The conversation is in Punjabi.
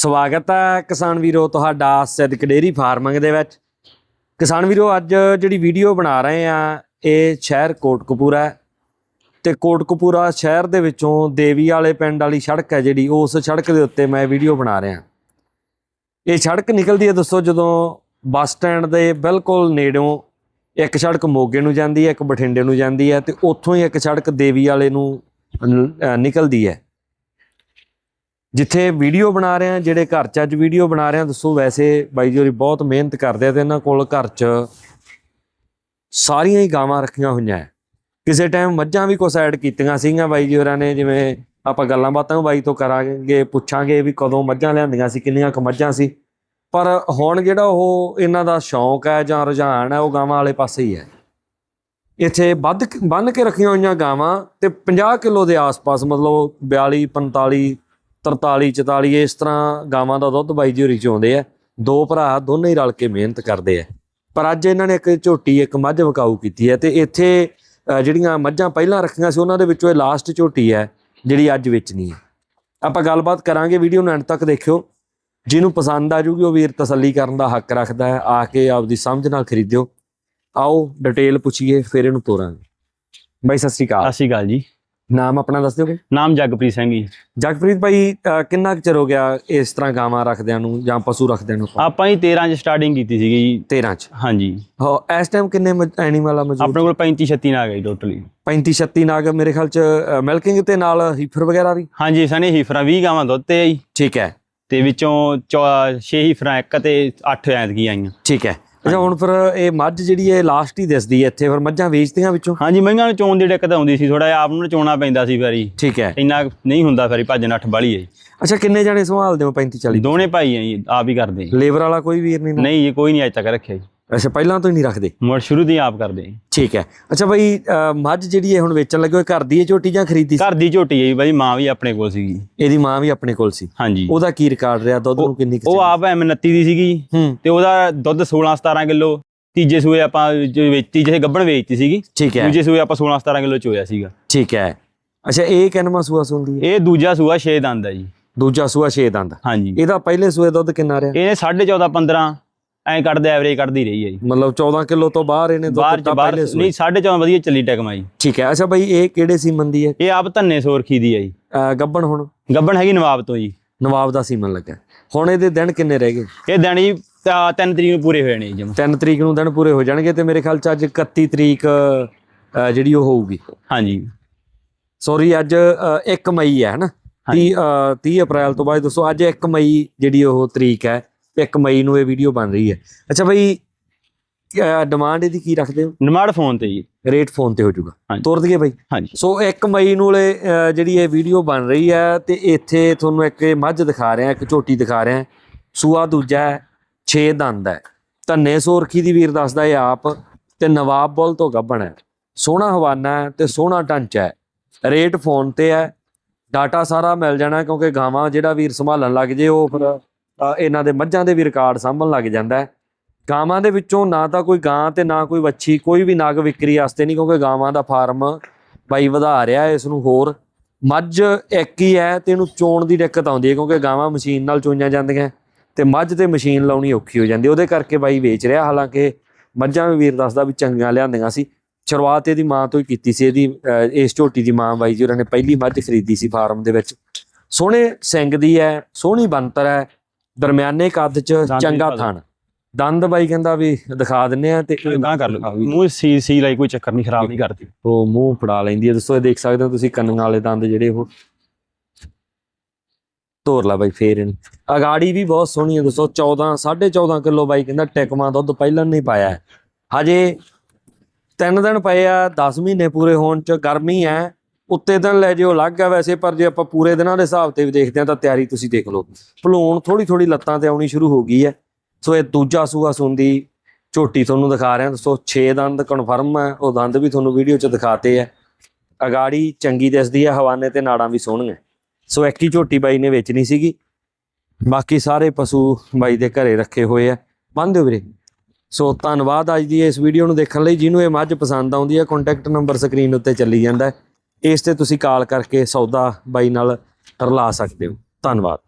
ਸਵਾਗਤ ਹੈ ਕਿਸਾਨ ਵੀਰੋ ਤੁਹਾਡਾ ਸਿੱਧਕ ਡੇਰੀ ਫਾਰਮਿੰਗ ਦੇ ਵਿੱਚ। ਕਿਸਾਨ ਵੀਰੋ, ਅੱਜ ਜਿਹੜੀ ਵੀਡੀਓ ਬਣਾ ਰਹੇ ਆ, ਇਹ ਸ਼ਹਿਰ ਕੋਟਕਪੂਰਾ ਹੈ। ਤੇ ਕੋਟਕਪੂਰਾ ਸ਼ਹਿਰ ਦੇ ਵਿੱਚੋਂ ਦੇਵੀ ਵਾਲੇ ਪਿੰਡ ਵਾਲੀ ਸੜਕ ਹੈ ਜਿਹੜੀ, ਉਸ ਸੜਕ ਦੇ ਉੱਤੇ ਮੈਂ ਵੀਡੀਓ ਬਣਾ ਰਿਹਾ। ਇਹ ਸੜਕ ਨਿਕਲਦੀ ਹੈ, ਦੱਸੋ ਜਦੋਂ ਬੱਸ ਸਟੈਂਡ ਦੇ ਬਿਲਕੁਲ ਨੇੜਿਓਂ ਇੱਕ ਸੜਕ ਮੋਗੇ ਨੂੰ ਜਾਂਦੀ ਹੈ, ਇੱਕ ਬਠਿੰਡੇ ਨੂੰ ਜਾਂਦੀ ਹੈ, ਤੇ ਉੱਥੋਂ ਹੀ ਇੱਕ ਸੜਕ ਦੇਵੀ ਵਾਲੇ ਨੂੰ ਨ- ਨਿਕਲਦੀ ਹੈ। ਜਿੱਥੇ ਵੀਡੀਓ ਬਣਾ ਰਹੇ ਆ ਜਿਹੜੇ ਘਰ 'ਚ ਅੱਜ ਵੀਡੀਓ ਬਣਾ ਰਹੇ ਆ ਦੱਸੋ ਵੈਸੇ ਬਾਈ ਜੀ ਹੋਰੀ ਬਹੁਤ ਮਿਹਨਤ ਕਰਦੇ ਆ ਤੇ ਇਹਨਾਂ ਕੋਲ ਘਰ 'ਚ ਸਾਰੀਆਂ ਹੀ ਗਾਵਾਂ ਰੱਖੀਆਂ ਹੋਈਆਂ ਹੈ ਕਿਸੇ ਟਾਈਮ ਮੱਝਾਂ ਵੀ ਕੁਛ ਐਡ ਕੀਤੀਆਂ ਸੀਗੀਆਂ ਬਾਈ ਜੀ ਹੋਰਾਂ ਨੇ, ਜਿਵੇਂ ਆਪਾਂ ਗੱਲਾਂ ਬਾਤਾਂ ਬਾਈ ਤੋਂ ਕਰਾਂਗੇ, ਪੁੱਛਾਂਗੇ ਵੀ ਕਦੋਂ ਮੱਝਾਂ ਲਿਆਂਦੀਆਂ ਸੀ, ਕਿੰਨੀਆਂ ਕੁ ਮੱਝਾਂ ਸੀ। ਪਰ ਹੁਣ ਜਿਹੜਾ ਉਹ ਇਹਨਾਂ ਦਾ ਸ਼ੌਂਕ ਹੈ ਜਾਂ ਰੁਝਾਨ ਹੈ ਉਹ ਗਾਵਾਂ ਵਾਲੇ ਪਾਸੇ ਹੀ ਹੈ ਇੱਥੇ ਵੱਧ ਬੰਨ ਕੇ ਰੱਖੀਆਂ ਹੋਈਆਂ ਗਾਵਾਂ ਤੇ 50 ਕਿਲੋ ਦੇ ਆਸ-ਪਾਸ ਮਤਲਬ 42 45 43 44 ਇਸ ਤਰ੍ਹਾਂ ਗਾਵਾਂ ਦਾ ਦੁੱਧ ਬਾਈ ਜੀ ਹੋਰੀ ਚੋਂਦੇ ਆ। ਦੋ ਭਰਾ ਦੋਨੇ ਹੀ ਰਲ ਕੇ ਮਿਹਨਤ ਕਰਦੇ ਆ। ਪਰ ਅੱਜ ਇਹਨਾਂ ਨੇ ਇੱਕ ਝੋਟੀ, ਇੱਕ ਮੱਝ ਵਕਾਊ ਕੀਤੀ ਹੈ ਤੇ ਇੱਥੇ ਜਿਹੜੀਆਂ ਮੱਝਾਂ ਪਹਿਲਾਂ ਰੱਖੀਆਂ ਸੀ, ਉਹਨਾਂ ਦੇ ਵਿੱਚੋਂ ਇਹ ਲਾਸਟ ਝੋਟੀ ਹੈ, ਜਿਹੜੀ ਅੱਜ ਵੇਚਣੀ ਹੈ। ਆਪਾਂ ਗੱਲਬਾਤ ਕਰਾਂਗੇ ਵੀਡੀਓ ਨੂੰ ਐਂਡ ਤੱਕ ਦੇਖਿਓ। ਜਿਹਨੂੰ ਪਸੰਦ ਆ ਜੂਗੀ, ਉਹ ਵੀਰ ਤਸੱਲੀ ਕਰਨ ਦਾ ਹੱਕ ਰੱਖਦਾ ਹੈ। ਆ ਕੇ ਆਪਦੀ ਸਮਝ ਨਾਲ ਖਰੀਦਿਓ। ਆਓ ਡਿਟੇਲ ਪੁੱਛੀਏ, ਫਿਰ ਇਹਨੂੰ ਤੋਰਾਂਗੇ। ਬਾਈ, ਸਤਿ ਸ਼੍ਰੀ ਅਕਾਲ। ਸਤਿ ਸ਼੍ਰੀ ਅਕਾਲ ਜੀ। ਨਾਮ ਆਪਣਾ ਦੱਸ ਦਿਓਗੇ? ਨਾਮ ਜਗਪ੍ਰੀਤ ਸਿੰਘ ਜੀ। ਜਗਪ੍ਰੀਤ ਭਾਈ ਅਹ ਕਿੰਨਾ ਕੁ ਚਿਰ ਹੋ ਗਿਆ ਇਸ ਤਰ੍ਹਾਂ ਗਾਵਾਂ ਰੱਖਦਿਆਂ ਨੂੰ ਜਾਂ ਪਸ਼ੂ ਰੱਖਦਿਆਂ ਨੂੰ ਆਪਾਂ? ਹੀ 13 ਚ ਸਟਾਰਟਿੰਗ ਕੀਤੀ ਸੀਗੀ ਜੀ। 13 ਚ? ਹਾਂਜੀ। ਹੋ ਇਸ ਟਾਈਮ ਕਿੰਨੇ ਐਨੀਮਲ ਆ ਮੌਜੂਦ? ਆਪਣੇ ਕੋਲ 35 36 ਨਾ ਗਈ ਟੋਟਲੀ 35 36 ਨਾਗ ਮੇਰੇ ਖਿਆਲ ਚ ਮਿਲਕਿੰਗ ਤੇ ਨਾਲ ਹੀਫਰ ਵਗੈਰਾ ਵੀ? ਹਾਂਜੀ ਸਨੇ ਹੀਫਰਾਂ 20 ਗਾਵਾਂ ਦੁੱਧ ਤੇ ਆ ਜੀ। ਠੀਕ ਹੈ। ਤੇ ਵਿੱਚੋਂ 6 ਹੀਫਰਾਂ ਇੱਕ ਤੇ 8 ਐਤਕੀ ਆਈਆਂ। ਠੀਕ ਹੈ। ਅੱਛਾ ਹੁਣ ਫਿਰ ਇਹ ਮੱਝ ਜਿਹੜੀ ਹੈ ਲਾਸਟ ਹੀ ਦਿਸਦੀ ਹੈ ਇੱਥੇ ਫਿਰ ਮੱਝਾਂ ਵੇਚਦੀਆਂ ਵਿੱਚੋਂ ਹਾਂਜੀ ਮਈਆਂ ਨੂੰ ਚੋਣ ਦੀ ਦਿੱਕਤ ਆਉਂਦੀ ਸੀ ਥੋੜਾ ਜਿਹਾ ਆਪ ਨੂੰ ਚੋਣਾ ਪੈਂਦਾ ਸੀ ਫੇਰੀ ਠੀਕ ਹੈ ਇੰਨਾ ਨਹੀਂ ਹੁੰਦਾ ਫੇਰੀ ਭੱਜ ਨੱਠ ਵਾਲੀ ਹੈ। ਅੱਛਾ ਕਿੰਨੇ ਜਣੇ ਸੰਭਾਲਦੇ ਹੋ 35 40 ਦੋਨੇ ਭਾਈ ਆ ਜੀ ਆਪ ਹੀ ਕਰਦੇ। ਲੇਬਰ ਵਾਲਾ ਕੋਈ ਵੀਰ ਨਹੀਂ ਨਾ? ਨਹੀਂ ਜੀ ਕੋਈ ਨਹੀਂ ਅੱਜ ਤੱਕ ਰੱਖਿਆ ਜੀ ਅੱਛਾ ਪਹਿਲਾਂ ਤੋਂ ਹੀ ਨਹੀਂ ਰੱਖਦੇ? ਮੁੜ ਸ਼ੁਰੂ ਹੀ ਆਪ ਕਰਦੇ ਜੀ। ਠੀਕ ਹੈ। ਅੱਛਾ ਭਾਈ ਅਹ ਮੱਝ ਜਿਹੜੀ ਹੈ ਹੁਣ ਵੇਚਣ ਲੱਗੇ ਹੋਏ ਘਰ ਦੀ ਹੈ ਝੋਟੀ ਜਾਂ ਖਰੀਦੀ ਸੀ? ਘਰ ਦੀ ਝੋਟੀ ਹੈ ਜੀ ਬਾਈ ਮਾਂ ਵੀ ਆਪਣੇ ਕੋਲ ਸੀਗੀ। ਇਹਦੀ ਮਾਂ ਵੀ ਆਪਣੇ ਕੋਲ ਸੀ? ਹਾਂਜੀ। ਉਹਦਾ ਕੀ ਰਿਕਾਰਡ ਰਿਹਾ? ਦੁੱਧ ਨੂੰ ਕਿੰਨੀ ਕੁ ਉਹ ਆਪ ਐਮ 29 ਦੀ ਸੀਗੀ। ਹੂੰ। ਤੇ ਉਹਦਾ ਦੁੱਧ 16 17 ਕਿਲੋ ਤੀਜੇ ਸੂਏ ਆਪਾਂ ਜੋ ਵੇਚਤੀ ਜਿਹੇ ਗੱਬਣ ਵੇਚਤੀ ਸੀਗੀ। ਠੀਕ ਹੈ। ਦੂਜੇ ਸੂਏ ਆਪਾਂ 16 17 ਕਿਲੋ ਚੋਇਆ ਸੀਗਾ। ਠੀਕ ਹੈ। ਅੱਛਾ ਇਹ ਕਿੰਨਵਾਂ ਸੂਆ ਸੁੰਦੀ ਹੈ? ਇਹ ਦੂਜਾ ਸੂਆ 6 ਦੰਦ ਹੈ ਜੀ। ਦੂਜਾ ਸੂਆ 6 ਦੰਦ। ਹਾਂਜੀ। ਇਹਦਾ ਪਹਿਲੇ ਸੂਏ ਦੁੱਧ ਕਿੰਨਾ ਰਿਹਾ? ਇਹਨੇ 14.5 15 ਐਂ ਕੱਢਦੇ ਐਵਰੇਜ ਕੱਢਦੀ ਰਹੀ ਹੈ ਜੀ। ਮਤਲਬ 14 ਕਿਲੋ ਤੋਂ ਬਾਹਰ ਇਹਨੇ ਦੁੱਧ ਬਾਹਰ ਦਿੱਤਾ ਚ ਬਾਹਰ ਪਹਿਲੇ ਸੂਏ ਨਹੀਂ 14.5 ਵਧੀਆ ਚੱਲੀ ਟੈਕਮਾ ਜੀ। ਠੀਕ ਹੈ ਅੱਛਾ ਭਾਈ ਇਹ ਕਿਹੜੇ ਸੀਮਨ ਦੀ ਹੈ? ਇਹ ਆਪ ਧੰਨੇ ਸੋਰਖੀ ਦੀ ਹੈ ਜੀ। ਅਹ ਗੱਬਣ ਹੁਣ? ਗੱਬਣ ਹੈਗੀ ਨਵਾਬ ਤੋਂ ਜੀ। ਨਵਾਬ ਦਾ ਸੀਮਨ ਲੱਗਾ ਹੁਣ ਇਹਦੇ ਦਿਨ ਕਿੰਨੇ ਰਹਿ ਗਏ? ਇਹ ਦਿਨ ਜੀ 3 ਤਰੀਕ ਨੂੰ ਪੂਰੇ ਹੋਏ ਨੇ ਜੀ ਜਮਾਂ। 3 ਤਰੀਕ ਨੂੰ ਦਿਨ ਪੂਰੇ ਹੋ ਜਾਣਗੇ ਤੇ ਮੇਰੇ ਖਿਆਲ ਚ ਅੱਜ 31 ਤਰੀਕ ਅਹ, ਜਿਹੜੀ ਉਹ ਹੋਊਗੀ। ਹਾਂਜੀ। ਸੌਰੀ ਅੱਜ 1 ਮਈ ਹੈ ਹਨਾ? 30 ਅਹ, 30 ਅਪ੍ਰੈਲ ਤੋਂ ਬਾਅਦ ਦੱਸੋ ਅੱਜ 1 ਮਈ ਜਿਹੜੀ ਉਹ ਤਰੀਕ ਹੈ 1 ਮਈ ਨੂੰ ਇਹ ਵੀਡੀਓ ਬਣ ਰਹੀ ਹੈ। ਅੱਛਾ ਭਾਈ ਡਿਮਾਂਡ ਇਹਦੀ ਕੀ ਰੱਖਦੇ ਹੋ? ਨਿਮਾੜ ਫੋਨ ਤੇ ਜੀ। ਰੇਟ ਫੋਨ ਤੇ ਹੋ ਜਾਊਗਾ। ਤੋਰ ਦਈਏ ਭਾਈ ਹਾਂਜੀ। ਸੋ 1 ਮਈ ਨੂੰ ਵਾਲੇ, ਜਿਹੜੀ ਇਹ ਵੀਡੀਓ ਬਣ ਰਹੀ ਹੈ ਤੇ ਇੱਥੇ ਤੁਹਾਨੂੰ ਇੱਕ ਮੱਝ ਦਿਖਾ ਰਿਹਾ ਇੱਕ ਝੋਟੀ ਦਿਖਾ ਰਿਹਾ। ਸੂਆ ਦੂਜਾ ਹੈ 6 ਦੰਦ ਹੈ। ਧੰਨੇ ਸੋਰਖੀ ਦੀ ਵੀਰ ਦੱਸਦਾ ਇਹ ਆਪ ਤੇ ਨਵਾਬ ਬੁੱਲ ਤੋਂ ਗੱਭਣ ਹੈ। ਸੋਹਣਾ ਹਵਾਨਾ ਹੈ ਤੇ ਸੋਹਣਾ ਢਾਂਚਾ ਹੈ। ਰੇਟ ਫੋਨ ਤੇ ਹੈ। ਡਾਟਾ ਸਾਰਾ ਮਿਲ ਜਾਣਾ ਕਿਉਂਕਿ ਗਾਵਾਂ ਜਿਹੜਾ ਵੀਰ ਸੰਭਾਲਣ ਲੱਗ ਜੇ ਉਹ ਫਿਰ ਅਹ, ਇਹਨਾਂ ਦੇ ਮੱਝਾਂ ਦੇ ਵੀ ਰਿਕਾਰਡ ਸਾਂਭਣ ਲੱਗ ਜਾਂਦਾ ਹੈ। ਗਾਵਾਂ ਦੇ ਵਿੱਚੋਂ ਨਾ ਤਾਂ ਕੋਈ ਗਾਂ ਤੇ ਨਾ ਕੋਈ ਵੱਛੀ ਕੋਈ ਵੀ ਨਾਗ ਵਿਕਰੀ ਵਾਸਤੇ ਨਹੀਂ ਕਿਉਂਕਿ ਗਾਵਾਂ ਦਾ ਫਾਰਮ ਬਾਈ ਵਧਾ ਰਿਹਾ ਇਸ ਨੂੰ ਹੋਰ। ਮੱਝ ਇੱਕ ਹੀ ਹੈ ਤੇ ਇਹਨੂੰ ਚੋਣ ਦੀ ਦਿੱਕਤ ਆਉਂਦੀ ਹੈ ਕਿਉਂਕਿ ਗਾਵਾਂ ਮਸ਼ੀਨ ਨਾਲ ਚੋਈਆਂ ਜਾਂਦੀਆਂ ਤੇ ਮੱਝ ਤੇ ਮਸ਼ੀਨ ਲਾਉਣੀ ਔਖੀ ਹੋ ਜਾਂਦੀ ਉਹਦੇ ਕਰਕੇ ਬਾਈ ਵੇਚ ਰਿਹਾ ਹਾਲਾਂਕਿ ਮੱਝਾਂ ਵੀ ਵੀਰ ਦੱਸਦਾ ਵੀ ਚੰਗੀਆਂ ਲਿਆਂਦੀਆਂ ਸੀ। ਸ਼ੁਰੂਆਤ ਇਹਦੀ ਮਾਂ ਤੋਂ ਹੀ ਕੀਤੀ ਸੀ ਇਹਦੀ ਇਸ ਝੋਟੀ ਦੀ ਮਾਂ ਬਾਈ ਜੀ ਉਹਨਾਂ ਨੇ ਪਹਿਲੀ ਮੱਝ ਖਰੀਦੀ ਸੀ ਫਾਰਮ ਦੇ ਵਿੱਚ। ਸੋਹਣੇ ਸਿੰਗ ਦੀ ਹੈ ਸੋਹਣੀ ਬੰਤਰ ਹੈ ਦਰਮਿਆਨੇ ਕੱਦ ਚ ਚੰਗਾ ਥਣ ਦੰਦ ਬਾਈ ਕਹਿੰਦਾ ਵੀ ਦਿਖਾ ਦਿੰਨੇ ਆ ਤੇ ਗਾਂ ਕਰ ਲਓ ਮੂੰਹ ਸੀ ਸੀ ਲਈ ਕੋਈ ਚੱਕਰ ਨਹੀਂ ਖਰਾਬ ਨਹੀਂ ਕਰਦੀ। ਉਹ ਮੂੰਹ ਫੜਾ ਲੈਂਦੀ ਹੈ ਦੋਸਤੋ ਇਹ ਦੇਖ ਸਕਦੇ ਹੋ ਤੁਸੀਂ ਕੰਨਾਂ ਵਾਲੇ ਦੰਦ ਜਿਹੜੇ ਉਹ? ਤੋਰ ਲਾ ਬਾਈ ਫੇਰ ਇਹਨੂੰ। ਅਗਾੜੀ ਵੀ ਬਹੁਤ ਸੋਹਣੀ ਹੈ ਦੋਸਤੋ 14 14.5 ਕਿਲੋ ਬਾਈ ਕਹਿੰਦਾ ਟਿਕਮਾ ਦੁੱਧ ਪਹਿਲਾਂ ਨਹੀਂ ਪਾਇਆ। ਹਜੇ ਤਿੰਨ ਦਿਨ ਪਏ ਆ 10 ਮਹੀਨੇ ਪੂਰੇ ਹੋਣ ਚ ਗਰਮੀ ਹੈ ਉੱਤੇ ਦਿਨ ਲੈ ਜਿਓ, ਅਲੱਗ ਆ ਵੈਸੇ, ਪਰ ਜੇ ਆਪਾਂ ਪੂਰੇ ਦਿਨਾਂ ਦੇ ਹਿਸਾਬ ਤੇ ਵੀ ਦੇਖਦੇ ਆ ਤਾਂ ਤਿਆਰੀ ਤੁਸੀਂ ਦੇਖ ਲਓ। ਭਲੂਣ ਥੋੜੀ ਥੋੜੀ ਲੱਤਾਂ ਤੇ ਆਉਣੀ ਸ਼ੁਰੂ ਹੋ ਗਈ ਹੈ। ਸੋ ਇਹ ਦੂਜਾ ਸੂਆ ਸੁੰਦੀ ਝੋਟੀ ਤੁਹਾਨੂੰ ਦਿਖਾ ਰਿਹਾ। ਸੋ 6 ਦੰਦ ਕਨਫਰਮ ਹੈ, ਉਹ ਦੰਦ ਵੀ ਤੁਹਾਨੂੰ ਵੀਡੀਓ 'ਚ ਦਿਖਾਤੇ ਹੈ। ਅਗਾੜੀ ਚੰਗੀ ਦਿਸਦੀ ਹੈ, ਹਵਾਨੇ ਤੇ ਨਾੜਾਂ ਵੀ ਸੋਹਣੀਆਂ। ਸੋ ਇੱਕ ਹੀ ਝੋਟੀ ਬਾਈ ਨੇ ਵੇਚਣੀ ਸੀਗੀ। ਬਾਕੀ ਸਾਰੇ ਪਸ਼ੂ ਬਾਈ ਦੇ ਘਰੇ ਰੱਖੇ ਹੋਏ ਆ। ਬੰਨ ਦਿਓ ਵੀਰੇ। ਸੋ ਧੰਨਵਾਦ ਅੱਜ ਦੀ ਇਸ ਵੀਡੀਓ ਨੂੰ ਦੇਖਣ ਲਈ। ਜਿਹਨੂੰ ਇਹ ਮੱਝ ਪਸੰਦ ਆਉਂਦੀ ਹੈ ਕੰਟੈਕਟ ਨੰਬਰ ਸਕਰੀਨ ਉੱਤੇ ਚੱਲੀ ਜਾਂਦਾ ਹੈ। ਇਸ ਤੇ ਤੁਸੀਂ ਕਾਲ ਕਰਕੇ ਸੌਦਾ ਬਾਈ ਨਾਲ ਰਲਾ ਸਕਦੇ ਹੋ। ਧੰਨਵਾਦ।